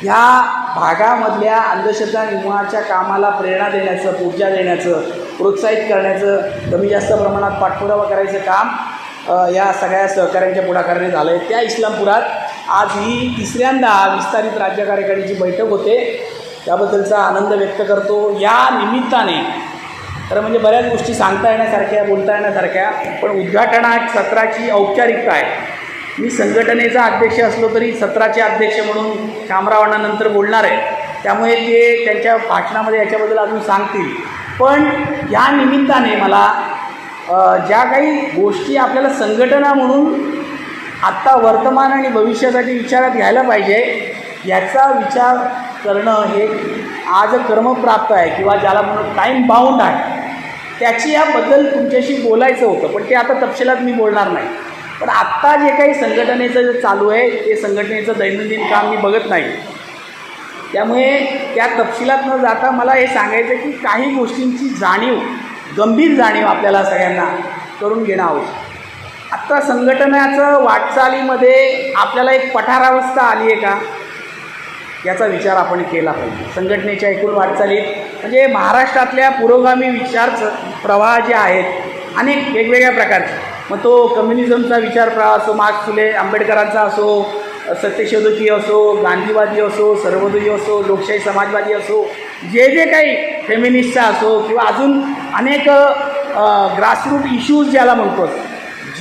ह्या भागामधल्या अंधश्रद्धा निर्माणाच्या कामाला प्रेरणा देण्याचं ऊर्जा देण्याचं प्रोत्साहित करण्याचं कमी जास्त प्रमाणात पाठपुरावा करायचं काम या सगळ्या सहकाऱ्यांच्या पुढाकाराने झालं आहे त्या इस्लामपुरात आज ही तिसऱ्यांदा विस्तारित राज्य कार्यकारिणीची बैठक होते. त्याबद्दलचा आनंद व्यक्त करतो. या निमित्ताने तर म्हणजे बऱ्याच गोष्टी सांगता येण्यासारख्या बोलता येण्यासारख्या पण उद्घाटना सत्राची औपचारिकता आहे. मी संघटनेचा अध्यक्ष असलो तरी सत्राचे अध्यक्ष म्हणून शामरावांना बोलणार आहे. त्यामुळे ते त्यांच्या भाषणामध्ये याच्याबद्दल अजून सांगतील. पण या निमित्ताने मला ज्या काही गोष्टी आपल्याला संघटना म्हणून आत्ता वर्तमान आणि भविष्यासाठी विचारात घ्यायला पाहिजे याचा विचार करणं हे आज कर्मप्राप्त आहे किंवा ज्याला म्हणून टाईम बाउंड आहे. त्याची याबद्दल तुमच्याशी बोलायचं होतं पण ते आता तपशिलात मी बोलणार नाही. पण आत्ता जे काही संघटनेचं जे चालू आहे ते संघटनेचं दैनंदिन काम मी बघत नाही. त्यामुळे त्या तपशिलात न जाता मला हे सांगायचं की काही गोष्टींची जाणीव गंभीर जाणीव आपल्याला सगळ्यांना करून घेणं आवश्यक आत्ता संघटनाचं वाटचालीमध्ये आपल्याला एक पठारावस्था आली आहे का? याचा विचार आपण केला पाहिजे. संघटनेच्या एकूण वाटचालीत म्हणजे महाराष्ट्रातल्या पुरोगामी विचार प्रवाह जे आहेत अनेक वेगवेगळ्या प्रकारचे. मग तो कम्युनिझमचा विचार प्रवाह असो मार्क्स फुले आंबेडकरांचा असो सत्यशोधकी असो गांधीवादी असो सर्वोदयी असो लोकशाही समाजवादी असो जे जे काही फेमिनिस्टचा असो किंवा अजून अनेक ग्रासरूट इश्यूज ज्याला म्हणतो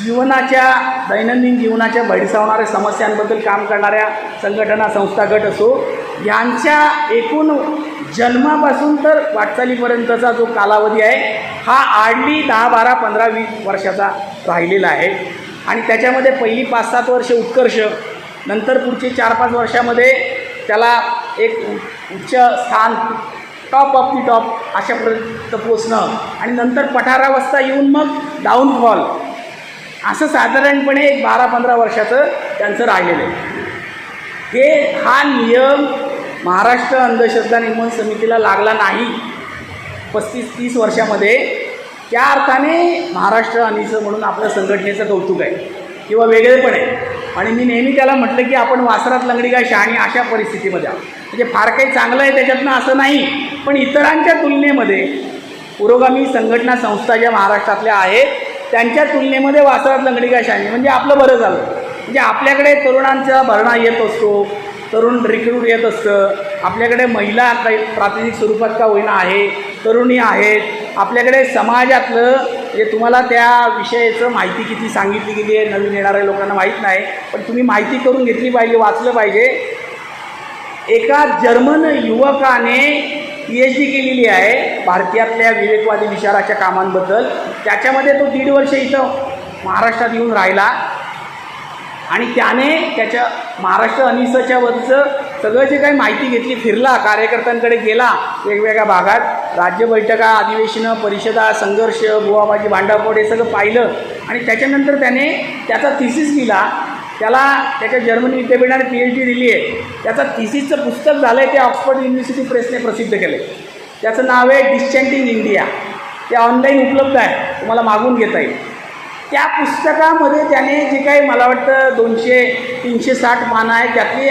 जीवनाच्या दैनंदिन जीवनाच्या भेडसावणाऱ्या समस्यांबद्दल काम करणाऱ्या संघटना संस्था गट असो यांच्या एकूण जन्मापासून तर वाटचालीपर्यंतचा जो कालावधी आहे हा आडली दहा बारा पंधरा वीस वर्षाचा राहिलेला आहे. आणि त्याच्यामध्ये पहिली पाच सात वर्ष उत्कर्ष नंतर पुढचे चार पाच वर्षामध्ये त्याला एक उ- उच्च स्थान टॉप ऑफ दी टॉप अशापर्यंत पोचणं आणि नंतर पठारावस्था येऊन मग डाऊनफॉल असं साधारणपणे एक बारा पंधरा वर्षाचं त्यांचं राहिलेलं आहे. हे हा नियम महाराष्ट्र अंधश्रद्धा निर्मूलन समितीला लागला नाही. पस्तीस तीस वर्षामध्ये त्या अर्थाने महाराष्ट्र अनिसं म्हणून आपल्या संघटनेचं कौतुक आहे. किंवा वेगळेपण आहे. आणि मी नेहमी त्याला म्हटलं की आपण वासरात लंगडी काय शहाणी अशा परिस्थितीमध्ये आहोत म्हणजे फार काही चांगलं आहे त्याच्यातनं असं नाही. पण इतरांच्या तुलनेमध्ये पुरोगामी संघटना संस्था ज्या महाराष्ट्रातल्या आहेत त्यांच्या तुलनेमध्ये वासरात लंगडी काय शहाणी म्हणजे आपलं बरं झालं. म्हणजे आपल्याकडे तरुणांचा भरणा येत असतो. तरुण रिक्रूट येत असतं. आपल्याकडे महिला प्रातिनिधिक स्वरूपात का होईना आहे तरुणी आहेत. आपल्याकडे समाजातलं जे तुम्हाला त्या विषयाचं माहिती किती सांगितली गेली आहे नवीन येणाऱ्या लोकांना माहीत नाही पण तुम्ही माहिती करून घेतली पाहिजे वाचलं पाहिजे. एका जर्मन युवकाने पी एच डी केलेली आहे भारतीयातल्या विवेकवादी विचाराच्या कामांबद्दल. त्याच्यामध्ये तो दीड वर्ष इथं महाराष्ट्रात येऊन राहिला. आणि त्याने त्याच्या महाराष्ट्र अनिसच्या वरचं सगळं जे काही माहिती घेतली फिरला कार्यकर्त्यांकडे गेला वेगवेगळ्या भागात राज्य बैठका अधिवेशनं परिषदा संघर्ष बुवाबाजी भांडाफोड हे सगळं पाहिलं. आणि त्याच्यानंतर त्याने त्याचा थिसिस लिहिला. त्याला त्याच्या जर्मनी विद्यापीठाने पी एच डी दिली आहे त्याचा थिसिसचं पुस्तक झालं आहे ते ऑक्सफर्ड युनिव्हर्सिटी प्रेसने प्रसिद्ध केलं आहे त्याचं नाव आहे डिस्चँटिंग इंडिया ते ऑनलाईन उपलब्ध आहे. तुम्हाला मागून घेता येईल. त्या पुस्तकामध्ये त्याने जे काही मला वाटतं दोनशे तीनशे साठ पानं आहे त्यातले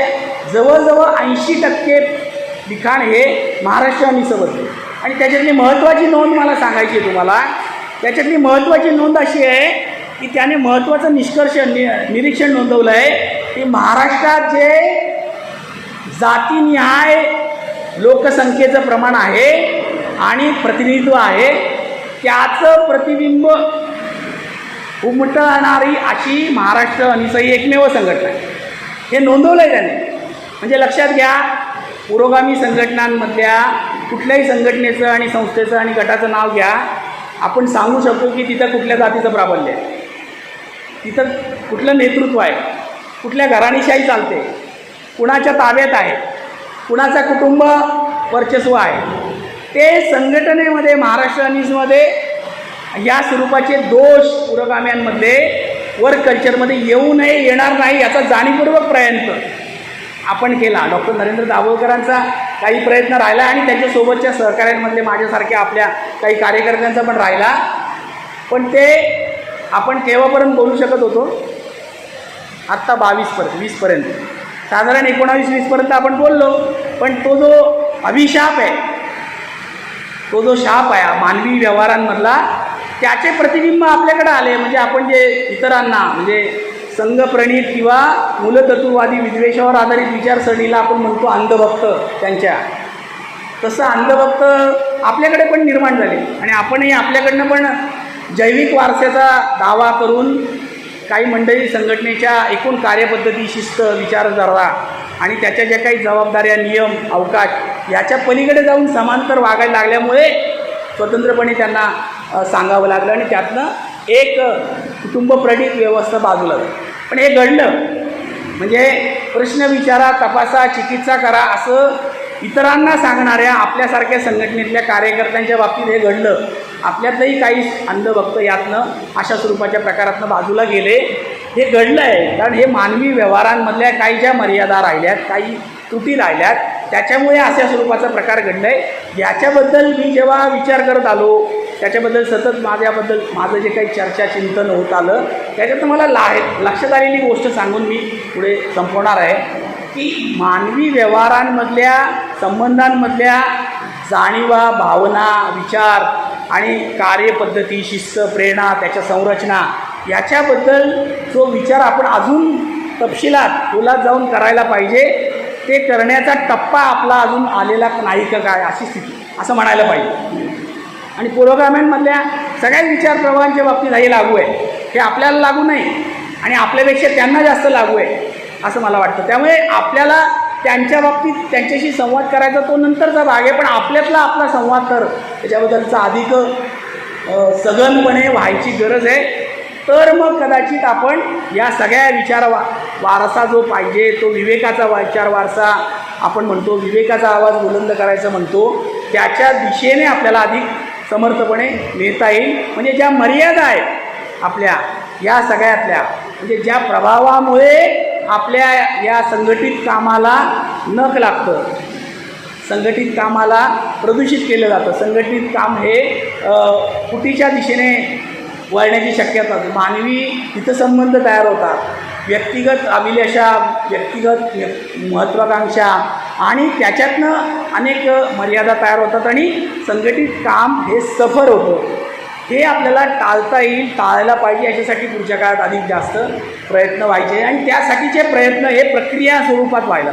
जवळजवळ ऐंशी टक्के लिखाण हे महाराष्ट्र समजले. आणि त्याच्यातली महत्त्वाची नोंद मला सांगायची आहे तुम्हाला. त्याच्यातली महत्त्वाची नोंद अशी आहे की त्याने महत्त्वाचं निष्कर्ष नि निरीक्षण नोंदवलं आहे की महाराष्ट्रात जे जातीनिहाय लोकसंख्येचं प्रमाण आहे आणि प्रतिनिधित्व आहे त्याचं प्रतिबिंब उमटणारी अशी महाराष्ट्र अनिसई एकमेव संघटना आहे. हे नोंदवलं आहे त्याने. म्हणजे लक्षात घ्या पुरोगामी संघटनांमधल्या कुठल्याही संघटनेचं आणि संस्थेचं आणि गटाचं नाव घ्या. आपण सांगू शकतो की तिथं कुठल्या जातीचं प्राबल्य आहे. तिथं कुठलं नेतृत्व आहे. कुठल्या घराणीशाही चालते. कुणाच्या ताब्यात आहे. कुणाचा कुटुंब वर्चस्व आहे. ते संघटनेमध्ये महाराष्ट्र अनिसमध्ये या स्वरूपाचे दोष पुरोगाम्यांमध्ये वर्क कल्चरमध्ये येऊ नये येणार नाही याचा जाणीवपूर्वक प्रयत्न आपण केला. डॉक्टर नरेंद्र दाभोळकरांचा काही प्रयत्न राहिला आणि त्यांच्यासोबतच्या सहकाऱ्यांमधले माझ्यासारख्या आपल्या काही कार्यकर्त्यांचा पण राहिला. पण ते आपण केव्हापर्यंत बोलू शकत होतो? आत्ता बावीसपर्यंत वीसपर्यंत साधारण एकोणावीस वीसपर्यंत आपण बोललो पण तो जो अभिशाप आहे तो जो शाप आहे मानवी व्यवहारांमधला त्याचे प्रतिबिंब आपल्याकडे आले. म्हणजे आपण जे इतरांना म्हणजे संघप्रणित किंवा मूलतत्ववादी विद्वेषावर आधारित विचारसरणीला आपण म्हणतो अंधभक्त त्यांच्या. तसं अंधभक्त आपल्याकडे पण निर्माण झाले. आणि आपणही आपल्याकडनं पण जैविक वारसाचा दावा करून काही मंडळी संघटनेच्या एकूण कार्यपद्धती शिस्त विचारधारा आणि त्याच्या ज्या काही जबाबदाऱ्या नियम अवकाश याच्या पलीकडे जाऊन समांतर वागायला लागल्यामुळे स्वतंत्रपणे त्यांना सांगावं लागलं आणि त्यातनं एक कुटुंबप्रणित व्यवस्था बाजूला पण हे घडलं. म्हणजे प्रश्न विचारा तपासा चिकित्सा करा असं इतरांना सांगणाऱ्या आपल्यासारख्या संघटनेतल्या कार्यकर्त्यांच्या बाबतीत हे घडलं. आपल्यातही काही अंधभक्त यातनं अशा स्वरूपाच्या प्रकारातनं बाजूला गेले. हे घडलं आहे कारण हे मानवी व्यवहारांमधल्या काही ज्या मर्यादा राहिल्यात काही त्रुटी राहिल्यात त्याच्यामुळे अशा स्वरूपाचा प्रकार घडला आहे याच्याबद्दल मी जेव्हा विचार करत आलो त्याच्याबद्दल सतत माझ्याबद्दल माझं जे काही चर्चा चिंतन होत आलं त्याच्यात मला ला लक्षात आलेली गोष्ट सांगून मी पुढे संपवणार आहे की मानवी व्यवहारांमधल्या संबंधांमधल्या जाणीवा भावना विचार आणि कार्यपद्धती शिस्त प्रेरणा त्याच्या संरचना याच्याबद्दल जो विचार आपण अजून तपशिलात खोलात जाऊन करायला पाहिजे ते करण्याचा टप्पा आपला अजून आलेला नाही का काय अशी स्थिती असं म्हणायला पाहिजे. आणि पुरोगाम्यांमधल्या सगळ्याच विचार प्रवाहांच्या बाबतीत हे लागू आहे. हे आपल्याला लागू नाही आणि आपल्यापेक्षा त्यांना जास्त लागू आहे असं मला वाटतं. त्यामुळे आपल्याला त्यांच्या बाबतीत त्यांच्याशी संवाद करायचा तो नंतरचा भाग आहे पण आपल्यातला आपला संवाद तर त्याच्याबद्दलचा अधिक सघनपणे व्हायची गरज आहे. तर मग कदाचित आपण या सगळ्या विचार वा वारसा जो पाहिजे तो विवेकाचा विचार वारसा आपण म्हणतो विवेकाचा आवाज बुलंद करायचं म्हणतो त्याच्या दिशेने आपल्याला अधिक समर्थपणे नेता येईल. म्हणजे ज्या मर्यादा आहेत आपल्या या सगळ्यातल्या म्हणजे ज्या प्रभावामुळे आपल्या या संघटित कामाला नख लागतं. संघटित कामाला प्रदूषित केलं जातं. संघटित काम हे फुटीच्या दिशेने वळण्याची शक्यता मानवी हितसंबंध तयार होतात. व्यक्तिगत अभिलेषा व्यक्तिगत महत्त्वाकांक्षा आणि त्याच्यातनं अनेक मर्यादा तयार होतात आणि संघटित काम हे सफर होतं. हे आपल्याला टाळता येईल टाळायला पाहिजे याच्यासाठी पुढच्या काळात अधिक जास्त प्रयत्न व्हायचे आणि त्यासाठीचे प्रयत्न हे प्रक्रिया स्वरूपात व्हायला.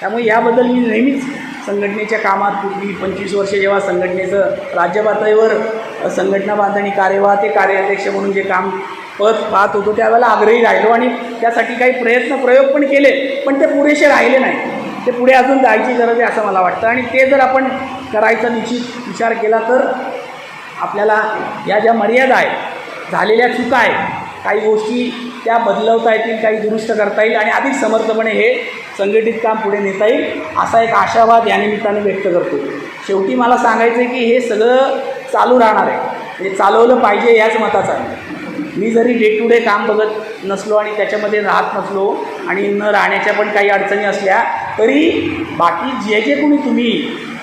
त्यामुळे याबद्दल मी नेहमीच संघटनेच्या कामात पूर्वी पंचवीस वर्षे जेव्हा संघटनेचं राज्य पातळीवर संघटना बांधणी कार्यवाह ते कार्याध्यक्ष म्हणून जे काम पद पाहत होतो त्यावेळेला आग्रही राहिलो आणि त्यासाठी काही प्रयत्न प्रयोग पण केले पण ते पुरेसे राहिले नाही. ते पुढे अजून जायची गरज आहे असं मला वाटतं. आणि ते जर आपण करायचा निश्चित विचार केला तर आपल्याला या ज्या मर्यादा आहेत झालेल्या चुका आहेत काही गोष्टी त्या बदलवता येतील काही दुरुस्त करता येईल आणि अधिक समर्थपणे हे संघटित काम पुढे नेता येईल असा एक आशावाद या निमित्ताने व्यक्त करतो. शेवटी मला सांगायचं आहे की हे सगळं चालू राहणार आहे. हे चालवलं पाहिजे याच मताचा आहे. मी जरी डे टू डे काम बघत नसलो आणि त्याच्यामध्ये राहत नसलो आणि न राहण्याच्या पण काही अडचणी असल्या तरी बाकी जे जे कोणी तुम्ही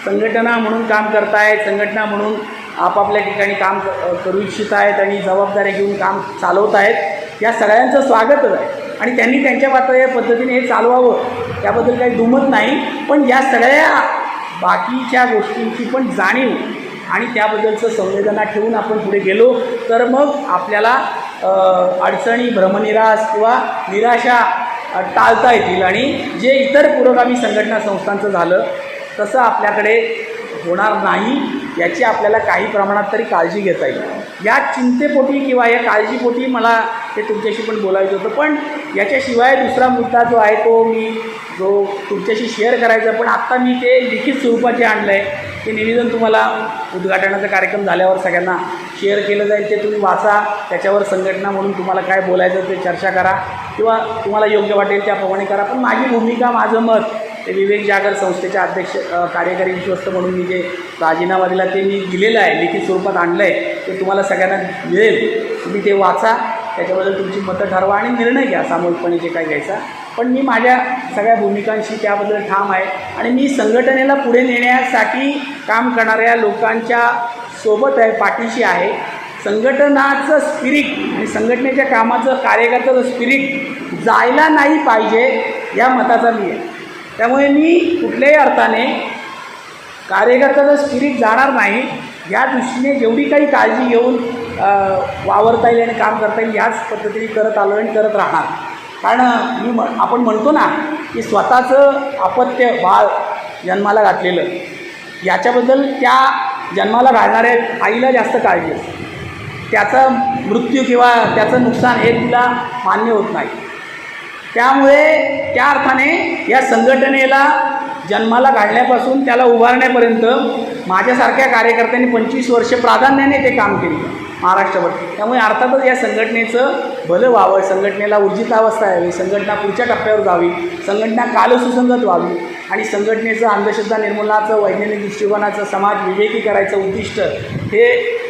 संघटना म्हणून काम करतायत संघटना म्हणून आपापल्या ठिकाणी काम क- करू इच्छित आहेत आणि जबाबदाऱ्या घेऊन काम चालवत आहेत या सगळ्यांचं स्वागतच आहे. आणि त्यांनी त्यांच्या पातळीच्या पद्धतीने हे चालवावं त्याबद्दल काही दुमत नाही पण या सगळ्या बाकीच्या गोष्टींची पण जाणीव आणि त्याबद्दलचं संवेदना ठेवून आपण पुढे गेलो तर मग आपल्याला अडचणी भ्रमनिराश किंवा निराशा टाळता येतील. आणि जे इतर पुरोगामी संघटना संस्थांचं झालं तसं आपल्याकडे होणार नाही याची आपल्याला काही प्रमाणात तरी काळजी घेता येईल. या चिंतेपोटी किंवा या काळजीपोटी मला ते तुमच्याशी पण बोलायचं होतं पण याच्याशिवाय दुसरा मुद्दा जो आहे तो मी जो तुमच्याशी शेअर करायचा पण आत्ता मी ते लिखित स्वरूपाचे आणलं आहे ते निवेदन तुम्हाला उद्घाटनाचा कार्यक्रम झाल्यावर सगळ्यांना शेअर केलं जाईल ते तुम्ही वाचा. त्याच्यावर संघटना म्हणून तुम्हाला काय बोलायचं ते चर्चा करा. किंवा तुम्हाला योग्य वाटेल त्याप्रमाणे करा. पण माझी भूमिका माझं मत ते विवेक जागर संस्थेचे अध्यक्ष कार्यकारी विश्वस्त म्हणून मी जे राजीनामा दिला ते मी दिलेलं आहे लिखित स्वरूपात आणलं आहे ते तुम्हाला सगळ्यांना मिळेल. तुम्ही ते वाचा. त्याच्याबद्दल तुमची मतं ठरवा आणि निर्णय घ्या. सामूहिकपणे जे काय घ्यायचा. पण मी माझ्या सगळ्या भूमिकांशी त्याबद्दल ठाम आहे. आणि मी संघटनेला पुढे नेण्यासाठी काम करणाऱ्या लोकांच्या सोबत आहे पाठीशी आहे. संघटनाचं स्पिरिट आणि संघटनेच्या कामाचं कार्यकर्त्याचं स्पिरिट जायला नाही पाहिजे या मताचा मी आहे. त्यामुळे मी कुठल्याही अर्थाने कार्यकर्त्याचं स्पिरिट जाणार नाही. या दृष्टीने जेवढी काही काळजी घेऊन वावरता येईल आणि काम करता येईल याच पद्धतीने करत आलो आणि करत राहणार. कारण मी म आपण म्हणतो ना की स्वतःचं अपत्य बाळ जन्माला घातलेलं याच्याबद्दल त्या जन्माला घालणारे आईला जास्त काळजी असते. त्याचा मृत्यू किंवा त्याचं नुकसान हे तिला मान्य होत नाही. त्यामुळे त्या अर्थाने या संघटनेला जन्माला घालण्यापासून त्याला उभारण्यापर्यंत माझ्यासारख्या कार्यकर्त्यांनी पंचवीस वर्ष प्राधान्याने ते काम केले महाराष्ट्रभर. त्यामुळे अर्थातच या संघटनेचं भलं व्हावं संघटनेला ऊर्जितावस्था यावी संघटना पुढच्या टप्प्यावर जावी संघटना कालसुसंगत व्हावी. आणि संघटनेचं अंधश्रद्धा निर्मूलनाचं वैज्ञानिक दृष्टिकोनाचं समाज विवेकी करायचं उद्दिष्ट हे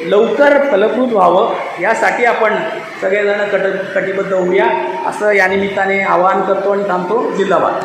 लवकर फलकृत व्हावं यासाठी आपण सगळेजण कट कटिबद्ध होऊया. असं या निमित्ताने आवाहन करतो आणि थांबतो. जिंदाबाद